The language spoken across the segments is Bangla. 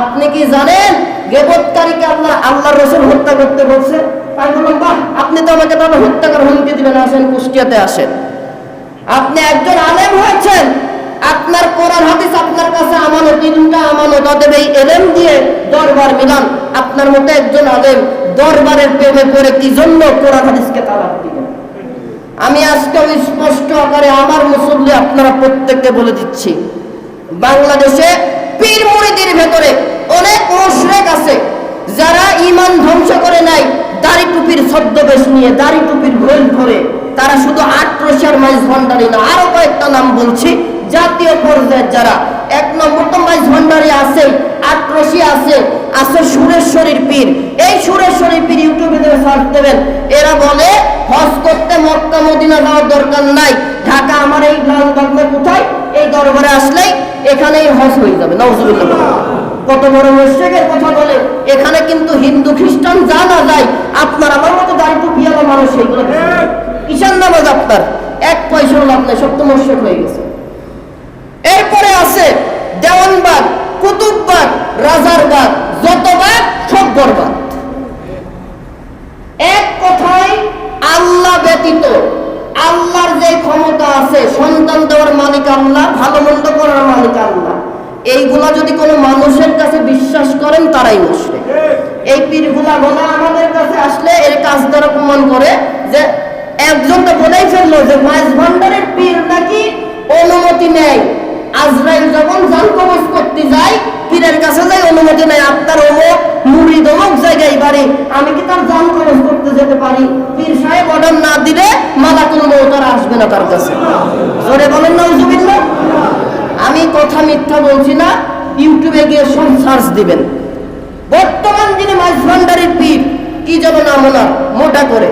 আপনি কি জানেন গেবতকারীকে আল্লাহ আল্লাহ রসুল হত্যা করতে বলছে? তাই বললাম বাহ আপনি তো আমাকে তাহলে হত্যা করার হুমকি দিবেন, আসেন কুষ্টিয়াতে আসেন। আপনি একজন আলেম হয়েছেন, আপনার কোরআন হাদিস আপনার কাছে আমানত তিনটা আমানত অতএব এই এলেম দিয়ে দরবার মিলান। আপনার মতো একজন আলেম দরবারের প্রেমে পড়ে কি জন্য কোরআন হাদিসকে তালাক দিবেন আমি আজকে স্পষ্ট আকারে আমার মুসল্লি আপনারা প্রত্যেককে বলে দিচ্ছি, বাংলাদেশে পীর মুরিদের ভেতরে অনেক মুশরিক আছে, যারা ইমান ধ্বংস করে নাই, দাড়ি টুপির ছদ্মবেশ নিয়ে, দাড়ি টুপির ভুল ধরে, তারা শুধু আট্রসিয়ার মাইজ ভান্ডারি না, আরও কয়েকটা নাম বলছি। জাতীয় পর্যায়ের যারা, এক নম্বর তো মাইজ ভান্ডারি আছে আট্রসি আছে আছে সুরেশ্বরীর পীর। এই সুরেশ্বরী পীর ইউটিউবে দেবে সার্চ দেবেন, এরা বলে, হজ করতে মক্কা, মদিনা যাওয়ার দরকার নাই। ঢাকা, আমার এই লাল বাগলে কোথায়? এই দরবারে আসলেই এখানেই হজ হয়ে যাবে নজরুল্লাহ কত বড় মুশরিকের কথা বলে, এখানে কিন্তু হিন্দু, খ্রিস্টান যা না যায়, আপনার আমার মতো দাড়ি টুপিয়ালা মানুষ এইগুলো কিষান নামাজ আপনার, এক পয়সাও লাভ নাই, সব তো মুশরিক হয়ে গেছে। এরপরে আছে দেওয়ানবাগ, কুতুববাগ, রাজারবাগ, যতবাগ, সব বরবাদ এক কথায় আল্লাহ ব্যতীত আল্লাহর যে ক্ষমতা আছে সন্তান দেওয়ার মালিক আল্লাহ ভালো মন্দ করার মালিক আল্লাহ। এইগুলা যদি কোনো মানুষের কাছে বিশ্বাস করেন, তারাই মুশরিক এই পীরগুলা গোলা আমাদের কাছে আসলে এর কাজ দ্বারা প্রমাণ করে যে একজন তো বলেই ফেলল, যে মাইজ ভান্ডারের পীর নাকি অনুমতি নেয়। আজরাইল যখন কবজ করতে যায়, পীরের কাছে যাই অনুমতি নেয় আপনার অমুক মুড়ি দমক জায়গায় বাড়ি আমি কি তার কবজ করতে যেতে পারি? পীর সাহেব অর্ডার না দিলে মালাকুল মৌতার আসবে না তার কাছে। জোরে বলেন না উজুবিল্লাহ আমি কথা মিথ্যা বলছি না, ইউটিউবে গিয়ে সব সার্চ দিবেন। বর্তমান যিনি মাঝ ভান্ডারের পীর, কি যেন নাম ওনার, মোটা করে।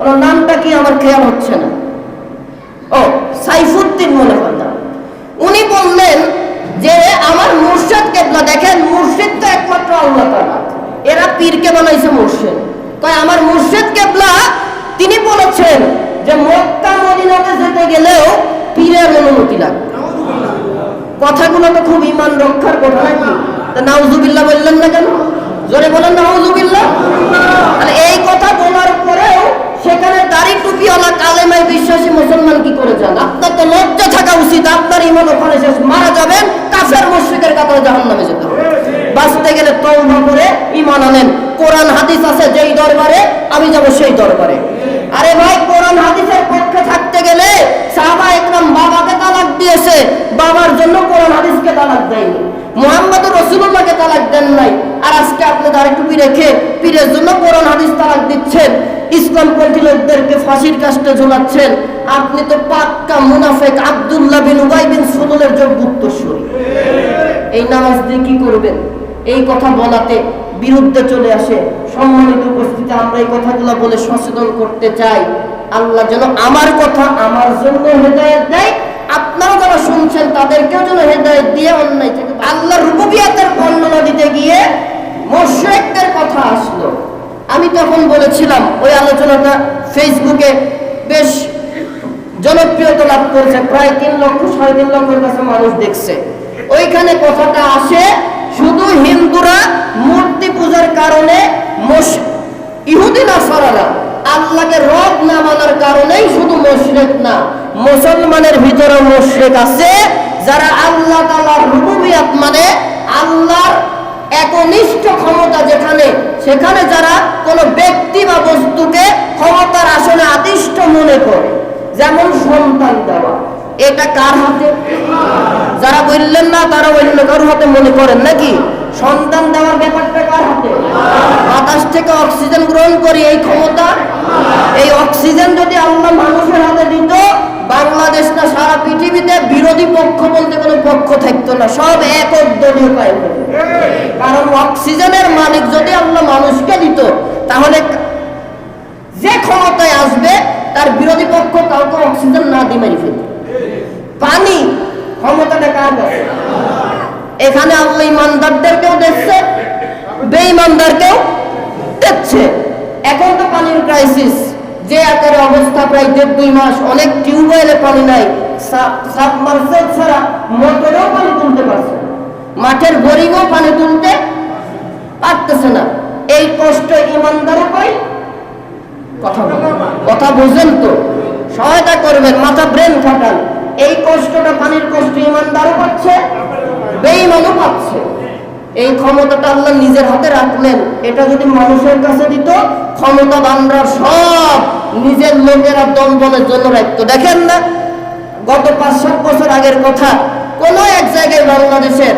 ওনার নামটা কি আমার খেয়াল হচ্ছে না। ও, সাইফুদ্দিন মনে হয় না। উনি বললেন যে, আমার মুর্শিদ কেবলা দেখেন, মুর্শিদ তো একমাত্র আল্লাহ তাআলা। এরা পীরকে বানাইছে মুর্শিদ। তাই আমার মুর্শিদ কেবলা, তিনি বলেছেন যে, মক্কা, মদিনাতে যেতে গেলেও পীরের অনুমতি লাগবে। কথাগুলো তো খুব ইমান রক্ষার কথা নাকি? তা নাউজুবিল্লাহ বললেন না কেন? জোরে বলেন নাউজুবিল্লাহ। এই কথা বলার পরেও সেখানে দাড়ি টুপিওয়ালা কালেমায় বিশ্বাসী মুসলমান কি করে যান আপনার তো লজ্জা থাকা উচিত আপনার ইমান ওখানে শেষ মারা যাবেন কাফের মুশরিকের কাতারে জাহান্নামে যেতে হবে বাঁচতে গেলে তওবা করে ইমান আনেন কোরআন হাদিস আছে যেই দরবারে, আমি যাব সেই দরবারে। আরে ভাই, কোরআন হাদিসের পক্ষে থাকতে গেলে সাহাবা একদম বাবাকে তালাক দিয়েছে। বাবার জন্য কোরআন হাদিসকে তালাক দেয়নি। মোহাম্মদ তালাক দেন নাই। আর আজকে আপনি টুপি রেখে পীরের জন্য কোরআন হাদিস তালাক দিচ্ছেন। ইসলাম পন্থী লোকদেরকে ফাঁসির কাস্টে ঝোলাচ্ছেন। আপনি তো পাক্কা মুনাফেক আব্দুল্লাহ বিন উবাই বিন সুদুলের উত্তরসূরি এই নামাজ দিয়ে কি করবেন? এই কথা বলাতে বিরুদ্ধে চলে আসে। সম্মানিত উপস্থিতি আমরা এই কথাগুলো বলে সচেতন করতে চাই। আল্লাহ যেন আমার কথা আমার জন্য হেদায়েত দেয়। আপনারা যারা শুনছেন, তাদেরকেও যেন হেদায়েত দিয়ে অন্যায় থেকে আল্লাহ রুবুবিয়াতের বর্ণনা দিতে গিয়ে মোশরেকদের কথা আসলো। আমি তখন বলেছিলাম, ওই আলোচনাটা ফেসবুকে বেশ জনপ্রিয়তা লাভ করেছে। প্রায় তিন লক্ষ, সাড়ে তিন লক্ষের কাছে মানুষ দেখছে। ওইখানে কথাটা আসে শুধু হিন্দুরা মূর্তি পূজার কারণে মোশ- ইহুদি না সরালা আল্লাহকে রব না মানার কারণেই শুধু মুশরিক না, মুসলমানের ভিতরে মুশরিক আছে, যারা আল্লাহ তাআলার রুবুবিয়াত মানে আল্লাহর একনিষ্ঠ ক্ষমতা যেখানে, সেখানে যারা কোনো ব্যক্তি বা বস্তুকে ক্ষমতার আসনে আদিষ্ট মনে করে, যেমন সন্তান দেওয়া। এটা কার হাতে? যারা বললেন না, তারা অন্য কারোর হাতে মনে করেন নাকি? সন্তান দেওয়ার ব্যাপারটা কার হাতে? বাতাস থেকে অক্সিজেন গ্রহণ করি, এই ক্ষমতা? এই অক্সিজেন যদি আল্লাহ মানুষের হাতে দিত, বাংলাদেশ না, সারা পৃথিবীতে বিরোধী পক্ষ বলতে কোনো পক্ষ থাকতো না। সব একক দলীয় কারণ অক্সিজেনের মালিক যদি আল্লাহ মানুষকে দিত, তাহলে যে ক্ষমতায় আসবে, তার বিরোধী পক্ষ কাউকে অক্সিজেন না দিয়ে মেরে ফেলবে পানি ক্ষমতাটা কার এখানে আল্লাহ ইমানদারদেরকেও দেখছে, বেঈমানদারকেও দেখছে। এখন তো পানির ক্রাইসিস যে আকারে অবস্থা প্রায় দেড় দুই মাস, অনেক টিউবওয়েলে পানি নাই। সাবমার্সেল ছাড়া মোটরেও পানি তুলতে পারছে মাঠের বোরিংও পানি তুলতে পারতেছে না। এই কষ্ট ইমানদারে পাই কথা। কথা বুঝেন তো। সহায়তা করবেন, মাথা ব্রেন খাটান এই কষ্টটা পানির কষ্ট ইমানদারও পাচ্ছে, বেঈমানও পাচ্ছে। এই ক্ষমতাটা আল্লাহ নিজের হাতে রাখলেন। এটা যদি মানুষের কাছে দিত ক্ষমতা বানরা সব নিজের লোকেরা দমদমের জন্য রাখতো। দেখেন না, গত পাঁচ সাত বছর আগের কথা, কোন এক জায়গায় বাংলাদেশের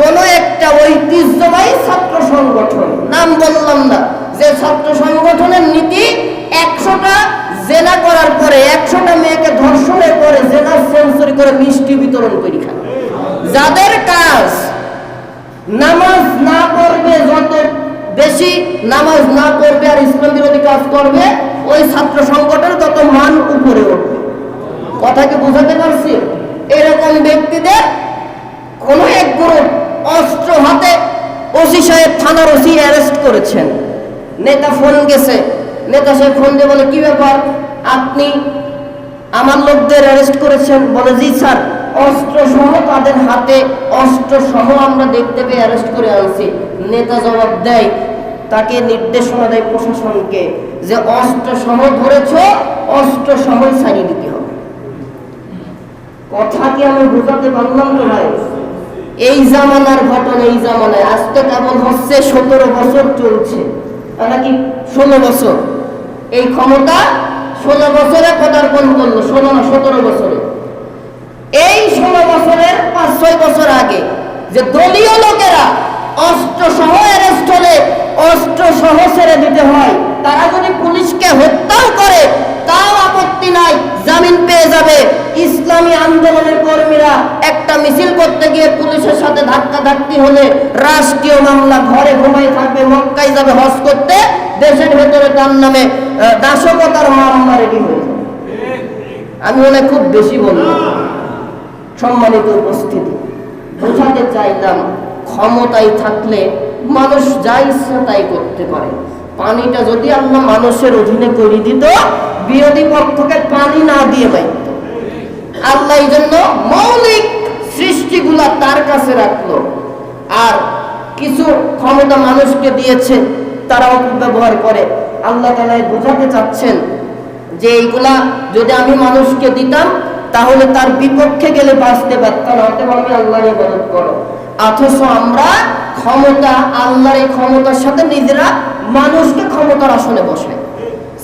কোন একটা ঐতিহ্যবাহী ছাত্র সংগঠন, নাম বললাম না, যে ছাত্র সংগঠনের নীতি একশোটা জেনা করার পরে একশোটা মেয়েকে ধর্ষণের পরে জেনার সেঞ্চুরি করে মিষ্টি বিতরণ করি খায়। যাদের কাজ নামাজ না পড়বে, যত বেশি নামাজ না পড়বে আর ইসলাম বিরোধী কাজ করবে, ওই ছাত্র সংগঠনের তত মান উপরে উঠবে। কথা কি বুঝাতে পারছি? এরকম ব্যক্তিদের কোন এক গ্রুপ অস্ত্র হাতে ওসি সাহেব থানার ওসি অ্যারেস্ট করেছেন। নেতা ফোন গেছে নেতা সাহেব ফোন দিয়ে বলে, কি ব্যাপার? আপনি আমার লোকদের অ্যারেস্ট করেছেন? বলে, জি স্যার অস্ত্র সহ তাদের হাতে অস্ত্র সহ আমরা দেখতে পেয়ে অ্যারেস্ট করে আনছি। নেতা জবাব দেয়, তাকে নির্দেশনা দেয় প্রশাসনকে যে অস্ত্র সহ ধরেছ অস্ত্র সহই ছাড়িয়ে দিতে হবে। কথা কি আমি বোঝাতে পারলাম তো ভাই? এই জামানার ঘটনা এই জামানায়। আজ তো কেবল হচ্ছে সতেরো বছর চলছে। নাকি ষোলো বছর? এই ক্ষমতা ষোলো বছরে পদার্পণ করল, ষোলো না সতেরো বছরে। এই ষোলো বছরের পাঁচ, ছয় বছর আগে যে দলীয় লোকেরা অস্ত্র সহ অ্যারেস্ট হলে, অস্ত্র সহ ছেড়ে দিতে হয়, তারা যদি পুলিশকে হত্যাও করে তাও আপত্তি নাই, জামিন পেয়ে যাবে। ইসলামী আন্দোলনের কর্মীরা একটা মিছিল করতে গিয়ে পুলিশের সাথে ধাক্কা ধাক্কি হলে রাষ্ট্রীয় মামলা ঘরে ঘুমাই থাকবে, মক্কায় যাবে হজ করতে, দেশের ভেতরে তার নামে নাশকতার মামলা রেডি হয়ে আমি মনে খুব বেশি বললাম। সম্মানিত উপস্থিতি, বোঝাতে চাইলাম ক্ষমতায় থাকলে মানুষ যা ইচ্ছা তাই করতে পারে। পানিটা যদি আল্লাহ মানুষের অধীনে করে দিত, বিরোধী পক্ষকে পানি না দিয়ে পাইত আল্লাহ এই জন্য মৌলিক সৃষ্টিগুলা তার কাছে রাখল। আর কিছু ক্ষমতা মানুষকে দিয়েছে তারা অপব্যবহার করে। আল্লাহ তালা বোঝাতে চাচ্ছেন যে এইগুলা যদি আমি মানুষকে দিতাম, তাহলে তার বিপক্ষে গেলে বাঁচতে পারতাম অতএব আমি আল্লাহর করো। অথচ আমরা ক্ষমতা, আল্লাহর এই ক্ষমতার সাথে নিজেরা মানুষকে ক্ষমতার আসনে বসাই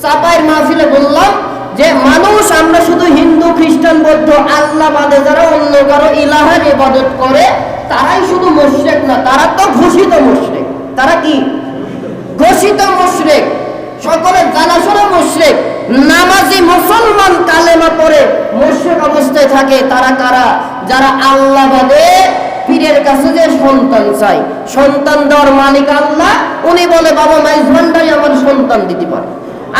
চাপাইয়ের মাহফিলে বললাম যে, মানুষ আমরা শুধু হিন্দু, খ্রিস্টান, বৌদ্ধ, আল্লাহ বাদে যারা অন্য কারও ইলাহার ইবাদত করে, তারাই শুধু মুশরিক না, তারা তো ঘোষিত মুশরিক। তারা কি? ঘোষিত মুশরিক। সকলের জানাশোনা মুশরিক। নামাজি মুসলমান কালেমা পড়ে মুশরিক অবস্থায় থাকে, তারা কারা? যারা আল্লাহ বাদে পীরের কাছে যে সন্তান চাই, সন্তান দেওয়ার মালিক আল্লাহ, উনি বলে, বাবা মাইজ ভান্ডারি আমার সন্তান দিতে পারে।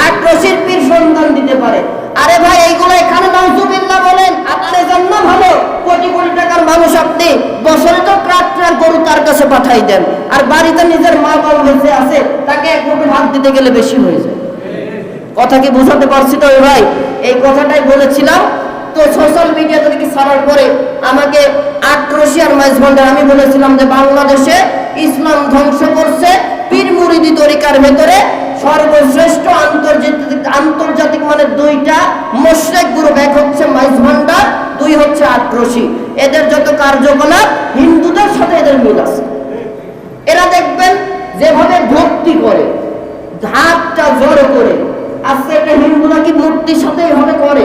আর রশিদ পীর সন্তান দিতে পারে। আরে ভাই, এইগুলো এখানে নাউজুবিল্লাহ বলেন, আপনারে জন্য ভালো। কোটি কোটি টাকার মানুষ আপনি বছরে তো ট্রাক ট্রাক গরু তার কাছে পাঠাই দেন। আর বাড়িতে নিজের মা বাবা বেঁচে আছে, তাকে এক কোটি ভাগ দিতে গেলে বেশি হয়ে যায়। কথা কি বোঝাতে পারছি তো ভাই? এই কথাটাই বলেছিলাম। তো সোশ্যাল মিডিয়া থেকে ছাড়ার পরে আমাকে আক্রোশী আর মাইজ ভান্ডার আমি বলেছিলাম যে বাংলাদেশে ইসলাম ধ্বংস করছে পীর মুরিদি তরিকার ভেতরে। সর্বশ্রেষ্ঠ আন্তর্জাতিক আন্তর্জাতিক মানে দুইটা মোশরেক গ্রুপ এক হচ্ছে মাইজ ভান্ডার, দুই হচ্ছে আক্রোশী এদের যত কার্যকলাপ, হিন্দুদের সাথে এদের মিল আছে। এরা দেখবেন যেভাবে ভক্তি করে, হাতটা জড়ো করে আজকে একটা হিন্দু নাকি মূর্তির সাথে এভাবে করে?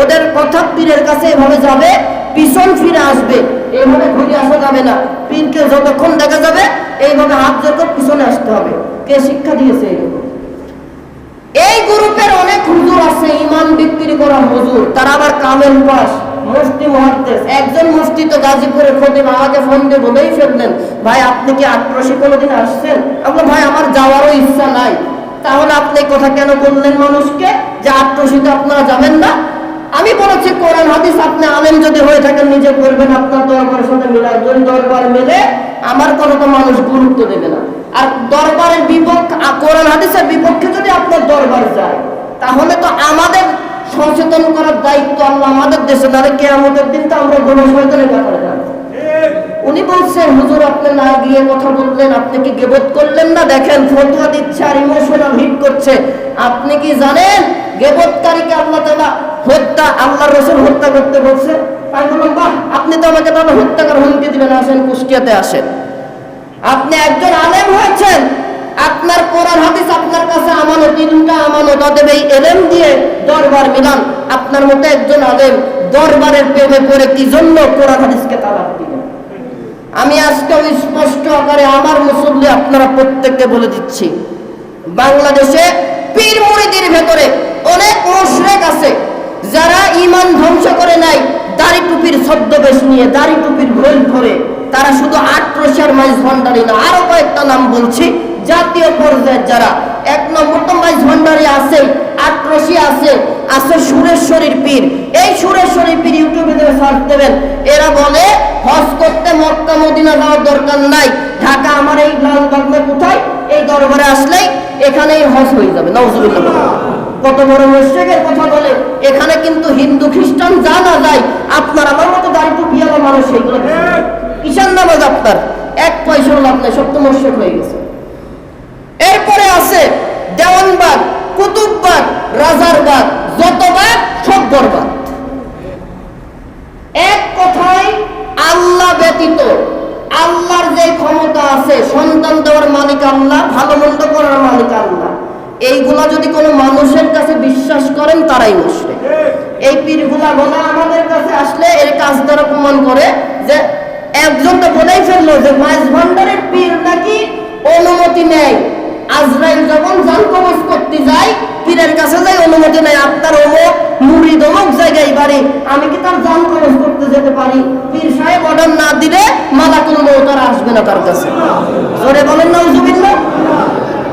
ওদের কথা পীরের কাছে এভাবে যাবে পিছন ফিরে আসবে। এইভাবে ঘুরে আসা যাবে না। পীরকে যতক্ষণ দেখা যাবে, এইভাবে হাত জোর পিছনে আসতে হবে। কে শিক্ষা দিয়েছে এই গ্রুপের অনেক হুজুর আছে ইমান বিক্রি করা হুজুর। তারা আবার কামেল পাস মুফতি মহাদ্দেশ একজন মুফতি তো গাজীপুরের খতিব, আমাকে ফোন দিয়ে বলেই ফেললেন, ভাই, আপনি কি আক্রোশী কোনোদিন আসছেন? আমরা ভাই, আমার যাওয়ারও ইচ্ছা নাই। তাহলে আপনি কথা কেন বললেন মানুষকে? যে আক্রোশীতে আপনারা যাবেন না। আমি বলেছি, কোরআন, হাদিস, আপনি আলেম যদি হয়ে থাকেন, নিজে করবেন, আপনার দরবারের সাথে মিলাই যদি দরবার মেলে আমার কথা তো মানুষ গুরুত্ব দেবে না। আর দরবারের বিপক্ষ কোরআন, হাদিসের বিপক্ষে যদি আপনার দরবার যায়, তাহলে তো আমাদের সচেতন করার দায়িত্ব আল্লাহ আমাদের দেশে। নাহলে কেয়ামতের দিন তো আমরা গণ গণশয়তানের ব্যাপারে উনি বলছেন, হুজুর, আপনি না গিয়ে কথা বললেন, আপনি কি গেবত করলেন না? দেখেন, ফতোয়া দিচ্ছে আর ইমোশনাল হিট করছে। আপনি কি জানেন? গেবতকারীকে আল্লাহ তাআলা হত্যা, আল্লাহর রাসূল হত্যা করতে বলছে। আমি আপনি তো আমাকে তাহলে হত্যা করার হুমকি দিবেন, আসেন কুষ্টিয়াতে আসেন। আপনি একজন আলেম হয়েছেন। আপনার কোরআন, হাদিস আপনার কাছে আমানত ইলমটা আমানত অতএব এই এলেম দিয়ে দরবার মিলান। আপনার মতো একজন আলেম দরবারের প্রেমে পড়ে কি জন্য কোরআন, হাদিসকে তালাক দিবেন আমি আজকে স্পষ্ট আকারে আমার মুসল্লি আপনারা প্রত্যেককে বলে দিচ্ছি। বাংলাদেশে পীর মুরিদির ভেতরে অনেক মুশরিক আছে, যারা ঈমান ধ্বংস করে নাই, দাড়ি টুপির ছদ্মবেশ নিয়ে দাড়ি টুপির ভুল ধরে, তারা শুধু আট রশিয়ার মাইজ ভান্ডারি না, আরও কয়েকটা নাম বলছি। জাতীয় পর্যায়ের যারা, এক নম্বর তো মাইজ ভান্ডারি আছে আট রশি আছে আছে সুরেশ্বরীর পীর। এই সুরেশ্বরী পীর ইউটিউবে দেবে সার্চ দেবেন, এরা বলে, হজ করতে মক্কা, মদিনা যাওয়ার দরকার নাই ঢাকা আমার এই লাল বাংলা কোথায় এই দরবারে আসলেই এখানেই হজ হয়ে যাবে নওজুবিল্লাহ কত বড় মুশরিকের কথা বলে, এখানে কিন্তু হিন্দু, খ্রিস্টান যা না যায়, আপনার আমার মতো দাড়ি টুপিয়ালা মানুষ সেইগুলো কিষান নামাজ আপনার, এক পয়সাও লাভ নাই তো মুশরিক হয়ে গেছে। এরপরে আছে দেওয়ানবাগ, কুতুববাগ, রাজারবাগ, যতবাগ সব বরবাদ এক কথায় আল্লাহ ব্যতীত আল্লাহর যে ক্ষমতা আছে, সন্তান দেওয়ার মালিক আল্লাহ, ভালো মন্দ করার মালিক আল্লাহ। এইগুলা যদি কোনো মানুষের কাছে বিশ্বাস করেন, তারাই মুসলিম এই পীরগুলা বলা আমাদের কাছে আসলে এর কাজ দ্বারা প্রমাণ করে যে একজন তো বলেই ফেলল, যে মাইজ ভান্ডারের পীর নাকি অনুমতি নেয়। আজরাইল যখন জান কবজ করতে যায় পীরের কাছে যাই, অনুমতি নেয় আপনার অমুক মুরিদ অমুক জায়গায় বাড়ি। আমি কি তার জান কবজ করতে যেতে পারি? পীর সাহেব অর্ডার না দিলে মালাকুল মৌতার আসবে না তার কাছে। জোরে বলেন না, উজুবিল্লাহ।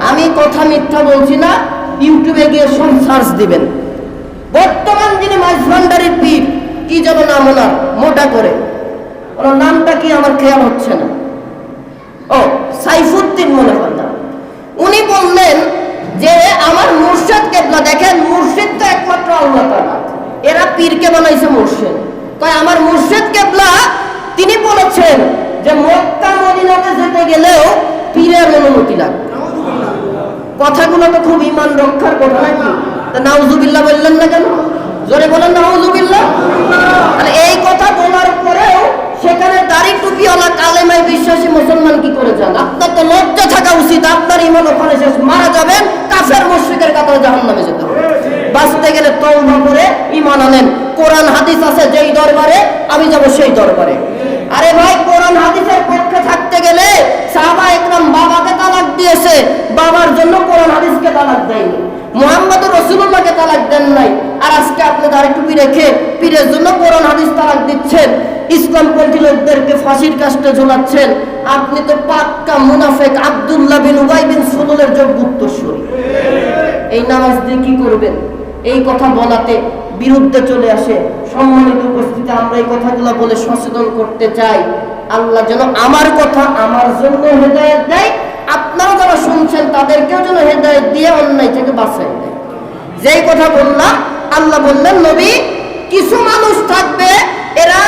আমি কথা মিথ্যা বলছি না, ইউটিউবে গিয়ে সব সার্চ দিবেন। বর্তমান যিনি মাঝ ভান্ডারির পীর, কি যেন নাম ওনার, মোটা করে। ওনার নামটা কি আমার খেয়াল হচ্ছে না। ও, সাইফুদ্দিন মনে হয় না উনি বললেন যে আমার মুর্শিদ কেবলা দেখেন মুর্শিদ তো একমাত্র আল্লাহ তাআলা এরা পীরকে বানাইছে মুর্শিদ। কয়, আমার মুর্শিদ কেবলা? তিনি বলেছেন যে, মক্কা মদিনাতে যেতে গেলেও পীরের অনুমতি লাগবে। কথাগুলো তো খুব ইমান রক্ষার কথা নাকি? তা নাউজুবিল্লাহ বললেন না কেন? জোরে বলেন নাউজুবিল্লাহ। তাহলে এই কথা বলার পরেও সেখানে দাড়ি টুপিওয়ালা কালেমায় বিশ্বাসী মুসলমান কি করে যান? আপনার তো লজ্জা থাকা উচিত। আপনার ইমান ওখানে শেষ। মারা যাবেন, কাফের মুশরিকের কাতারে জাহান্নামে যেতে হবে। বাঁচতে গেলে তওবা করে ইমান আনেন। কোরআন, হাদিস আছে, যেই দরবারে আমি যাব সেই দরবারে। আরে ভাই, কোরআন, হাদিসের পক্ষে থাকতে গেলে সাহাবা একরাম বাবাকে তালাক দিয়েছে। বাবার জন্য কোরআন, হাদিসকে তালাক দেয়নি। মোহাম্মদ রসুল্লাহকে তালাক দেন নাই। আর আজকে আপনি দাঁড়ি টুপি রেখে পীরের জন্য কোরআন, হাদিস তালাক দিচ্ছেন। ইসলাম পন্থী লোকদেরকে ফাঁসির কাস্টে ঝোলাচ্ছেন। আপনি তো পাক্কা মুনাফেক আব্দুল্লাহ বিন উবাই বিন সুদুলের যোগ্য উত্তরসূরি। এই নামাজ দিয়ে কি করবেন? এই কথা বলাতে বিরুদ্ধে চলে আসে। সম্মানিত উপস্থিতি আমরা এই কথাগুলো বলে সচেতন করতে চাই। আল্লাহ যেন আমার কথা আমার জন্য হেদায়েত দেয়, আপনারা যারা শুনছেন তাদেরকেও যেন হেদায়েত দিয়ে অন্যায় থেকে বাঁচাই দেয়। যেই কথা বললাম, আল্লাহ বললেন, নবী, কিছু মানুষ থাকবে, এরা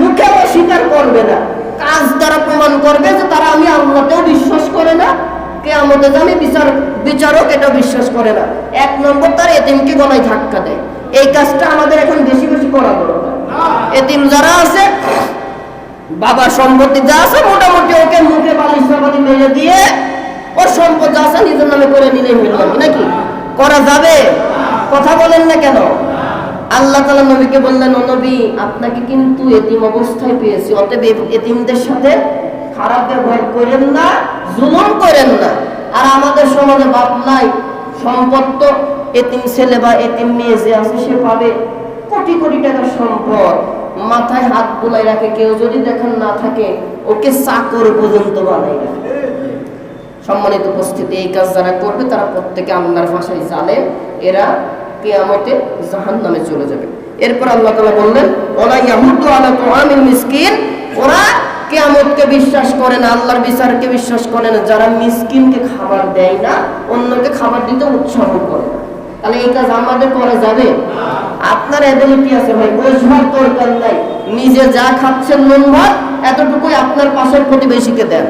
মুখে অস্বীকার করবে না। কাজ দ্বারা প্রমাণ করবে যে তারা আমি আল্লাহতেও বিশ্বাস করে না কে বিচার বিচারক এটা বিশ্বাস করে না। এক নম্বর তার এতিমকে গলায় ধাক্কা দেয়। এই কাজটা আমাদের এখন বেশি বেশি করা এতিম যারা আছে বাবা সম্পত্তি যা আছে, মোটামুটি ওকে মুখে মেরে দিয়ে ওর সম্পদ যা আছে নিজের নামে করে নিলেই হইল নাকি? করা যাবে? কথা বলেন না কেন? আল্লাহ তালা নবীকে বললেন নবী, আপনাকে কিন্তু এতিম অবস্থায় পেয়েছি। অতএব এতিমদের সাথে খারাপ ব্যবহার করেন না। জুলুম করেন না। আর আমাদের সমাজে বাপ নাই, সম্পদ তো এতিম ছেলে বা এতিম মেয়ে যে আছে সে পাবে কোটি কোটি টাকার সম্পদ। মাথায় হাত বুলাই রাখে, কেউ যদি দেখেন না থাকে, ওকে চাকর পর্যন্ত বানাই সম্মানিত উপস্থিতি, এই কাজ যারা করবে তারা প্রত্যেকে আল্লাহর ভাষায় জানে, এরা কেয়ামতে জাহান নামে চলে যাবে। এরপর আল্লাহ তালা বললেন, ওলা ইয়াহুদ্দু আলা তুআমিল মিসকিন ওরা কেয়ামতকে বিশ্বাস করে না আল্লাহর বিচারকে বিশ্বাস করে না যারা মিসকিনকে খাবার দেয় না, অন্যকে খাবার দিতে উৎসাহ করে। তাহলে এই কাজ আমাদের করা যাবে? আপনার এবিলিটি আছে ভাই ভাত দরকার নাই। নিজে যা খাচ্ছেন নুন ভাত এতটুকুই আপনার পাশের প্রতিবেশীকে দেন।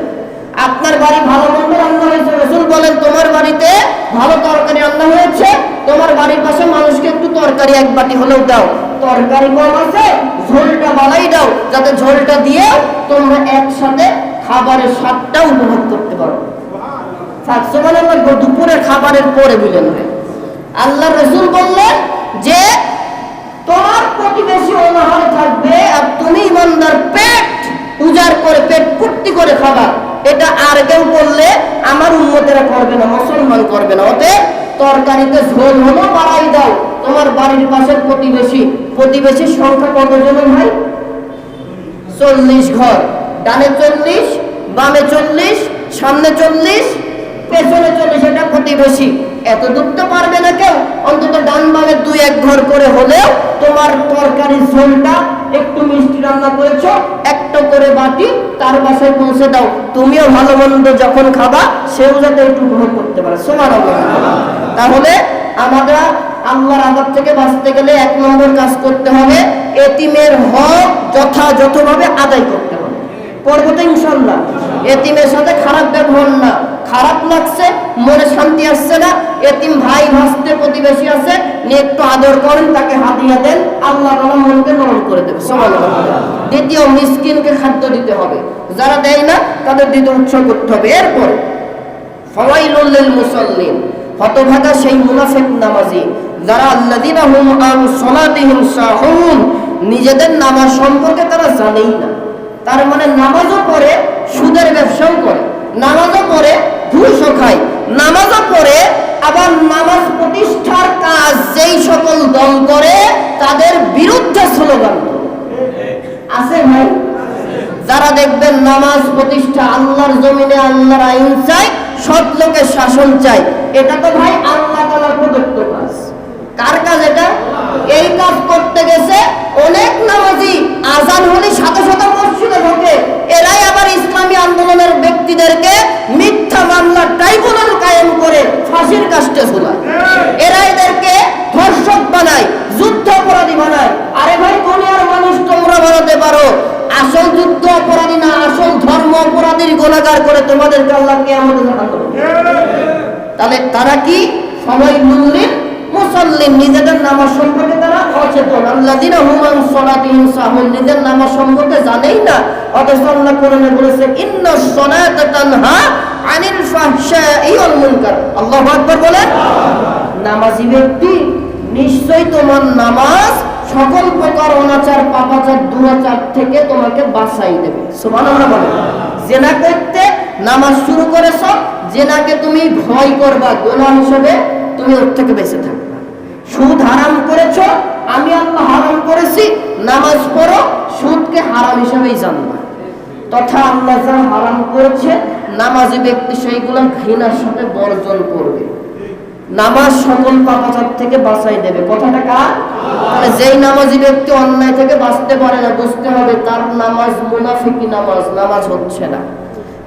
আপনার বাড়ি ভালো মন্দ রান্না হয়েছে, রসুল বলেন, তোমার বাড়িতে ভালো তরকারি রান্না হয়েছে, তোমার বাড়ির পাশে মানুষকে একটু তরকারি এক বাটি হলেও দাও। তরকারি কম আছে, ঝোলটা বালাই দাও, যাতে ঝোলটা দিয়ে তোমরা একসাথে খাবারের স্বাদটা উপভোগ করতে পারো। মানে দুপুরের খাবারের পরে হয় আল্লাহ রসুল বললেন যে, তোমার প্রতিবেশী অনাহারে থাকবে আর তুমি ইমানদার পেট উজাড় করে, পেট ফুর্তি করে খাবা। এটা আর কেউ করলে আমার উন্মতেরা করবে না, মুসলমান করবে না। ওতে তরকারিতে ঝোল হলো, বাড়াই দাও। তোমার বাড়ির পাশে প্রতিবেশী, প্রতিবেশীর সংখ্যা কতজন ভাই? চল্লিশ ঘর। ডানে চল্লিশ, বামে চল্লিশ, সামনে চল্লিশ, পেছনে চল্লিশ এটা প্রতিবেশী। এত দূর তো পারবে না কেউ। অন্তত ডান বামে দুই এক ঘর করে হলেও তোমার তরকারির ঝোলটা একটু মিষ্টি রান্না করেছ, একটা করে বাটি তার বাসায় পৌঁছে দাও। তুমিও ভালো মন্দ যখন খাবা, সেও যাতে একটু গ্রহণ করতে পারে। সমান তাহলে আমরা আল্লাহর আদাব থেকে বাঁচতে গেলে এক নম্বর কাজ করতে হবে, এতিমের হক যথাযথভাবে আদায় করতে হবে। করব ইনশাল্লাহ এতিমের সাথে খারাপ ব্যবহার না। খারাপ লাগছে, মনে শান্তি আসছে না। এতিম ভাই ভাসতে প্রতিবেশী আছে, নিয়ে একটু আদর করেন, তাকে হাতিয়া দেন আল্লাহ তালা মনকে নরম করে দেবে। সমান দ্বিতীয় মিসকিনকে খাদ্য দিতে হবে। যারা দেয় না, তাদের দিতে উৎসব করতে হবে। এরপরে, ফওয়াইলুল মুসাল্লিন। হতভাগা সেই মুনাফিক নামাজি। যারা আল্লাযিনা হুম আন সালাতিহিম সাহুন, নিজেদের নামাজ সম্পর্কে তারা জানেই না। তার মানে নামাজও পড়ে, সুদের ব্যবসাও করে। নামাজও পড়ে ঘুষও খায় নামাজও পড়ে, আবার নামাজ প্রতিষ্ঠার কাজ যেই সকল দল করে, তাদের বিরুদ্ধে স্লোগান আছে ভাই? যারা দেখবেন নামাজ প্রতিষ্ঠা আল্লাহর জমিনে আল্লাহর আইন চাই সৎ লোকের শাসন চাই এটা তো ভাই আল্লাহ তালার প্রদত্ত। কার কাজ এটা। এই কাজ করতে গেছে অনেক নামাজি, আজান হলে সাথে সাথে মসজিদে ঢোকে। এরাই আবার ইসলামী আন্দোলনের ব্যক্তিদেরকে মিথ্যা মামলা ট্রাইব্যুনাল কায়েম করে ফাঁসির কাস্টে ঝোলায় এরা এদেরকে ধর্ষক বানায় যুদ্ধ অপরাধী বানায়। আরে ভাই, দুনিয়ার মানুষ তোমরা বানাতে পারো। আসল যুদ্ধ অপরাধী না, আসল ধর্ম অপরাধীর গোলাগার করে তোমাদেরকে আল্লাহকে আমাদের তাহলে তারা কি সবাই মুসলিম মুসল্লিম নিজেদের নামাজ সম্পর্কে তারা অচেতন। আল্লাযিনা হুমান সলাতিহিম সাহুন নিজের নামাজ সম্পর্কে জানেই না, অথচ আল্লাহ কোরআনে বলেছে, ইন্না সলাতা তানহা আনিল ফাহশাই ওয়াল মুনকার। আল্লাহু আকবার বলেন। নামাজি ব্যক্তি নিশ্চয়ই তোমার নামাজ সকল প্রকার অনাচার, পাপাচার, দুরাচার থেকে তোমাকে বাঁচাই দেবে। সুবহানাল্লাহ বলেন। জেনা করতে নামাজ শুরু করেছ, জেনাকে তুমি ভয় করবা, গোনা হিসেবে তুমি ওর থেকে বেঁচে থাকবা। সুদ হারাম করেছ, আমি আল্লাহ হারাম করেছি, নামাজ পড়ো, সুদকে হারাম হিসেবেই জানবা। তথা আল্লাহ যা হারাম করেছে, নামাজি ব্যক্তি সেইগুলো ঘৃণার সাথে বর্জন করবে। নামাজ সকল পাপাচার থেকে বাঁচাই দেবে। কথাটা কার? তাহলে যেই নামাজি ব্যক্তি অন্যায় থেকে বাঁচতে পারে না, বুঝতে হবে তার নামাজ মুনাফিকি নামাজ নামাজ হচ্ছে না।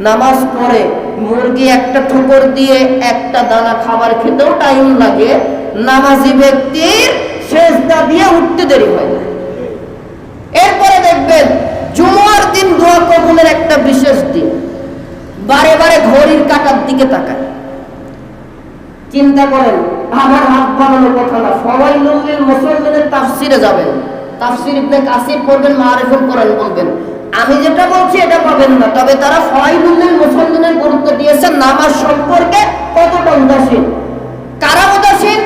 নামাজ পড়ে, মুরগি একটা ঠোকর দিয়ে একটা দানা খাবার খেতেও টাইম লাগে, নামাজি ব্যক্তির শেষদা দিয়ে উঠতে দেরি হয় না। এরপরে দেখবেন, জুমার দিন দোয়া কবুলের একটা বিশেষ দিন। বারে বারে ঘড়ির কাটার দিকে তাকায় চিন্তা করেন, আমার হাত বানানোর কথা না সবাই লোকের মুসলমানের তাফসিরে যাবেন। তাফসির ইবনে কাসির পড়বেন, মারিফুল কোরআন বলবেন আমি যেটা বলছি এটা পাবেন না। তবে তারা ফয়লুল্লিল মুসলমানের গুরুত্ব দিয়েছেন নামাজ সম্পর্কে কতটা উদাসীন? কারা উদাসীন?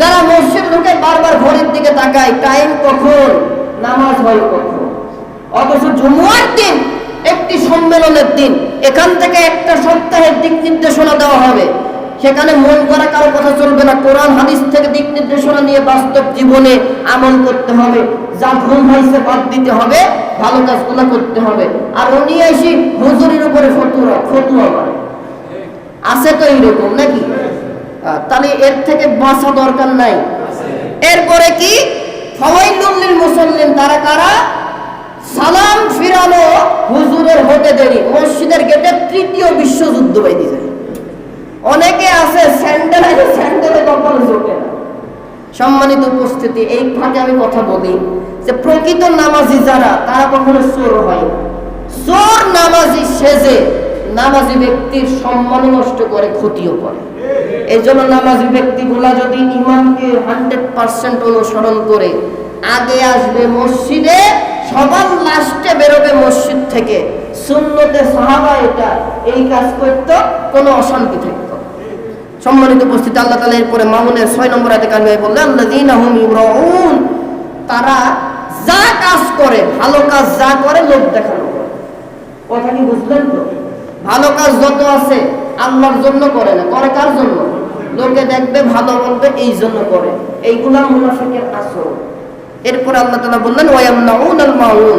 যারা মসজিদ ঢুকে বারবার ঘড়ির দিকে তাকায়, টাইম কখন? নামাজ হয় কখন? অথচ জুমুয়ার দিন একটি সম্মেলনের দিন। এখান থেকে একটা সপ্তাহের দিক নির্দেশনা দেওয়া হবে। সেখানে মন করা কারও কথা চলবে না। কোরআন, হাদিস থেকে দিক নির্দেশনা নিয়ে বাস্তব জীবনে আমল করতে হবে। যা ভুল হয়েছে বাদ দিতে হবে, ভালো কাজগুলো করতে হবে। আর উনি এসে হুজুরির উপরে ফতুয়া ফতুয়া আছে তো এইরকম নাকি? তাহলে এর থেকে বাঁচা দরকার নাই। এরপরে কি? ফওয়াইলুল মুসল্লিন, তারা কারা? সালাম ফিরানো হুজুরের হতে দেরি। মসজিদের গেটে তৃতীয় বিশ্বযুদ্ধ বেঁধে যায় অনেকে আছে স্যান্ডেল আছে স্যান্ডেলে কপাল জোটে না। সম্মানিত উপস্থিতি, এই ফাঁকে আমি কথা বলি যে প্রকৃত নামাজি যারা, তারা কখনো চোর হয় চোর নামাজি সেজে নামাজি ব্যক্তির সম্মান নষ্ট করে, ক্ষতিও করে। এই জন্য নামাজি ব্যক্তিগুলা যদি ইমামকে হান্ড্রেড পার্সেন্ট অনুসরণ করে, আগে আসবে মসজিদে, সবার লাস্টে বেরোবে মসজিদ থেকে। শূন্যতে সাহাবা এটা, এই কাজ করতো, কোনো অশান্তি থাকতো সম্মানিত উপস্থিতি, আল্লাহ তালা এরপরে মামুনের ছয় নম্বর আয়তে কামিয়ে বললেন, আল্লাযীন হুম ইউরাউন, তারা যা কাজ করে, ভালো কাজ যা করে লোক দেখানো কথা কি বুঝলেন তো? ভালো কাজ যত আছে, আল্লাহর জন্য করে না। করে কার জন্য? লোকে দেখবে, ভালো বলবে, এই জন্য করে। এইগুলা মুনাফিকের আসল এরপর আল্লাহ তাআলা বললেন ওয়ায়ামনাউন আল মাউন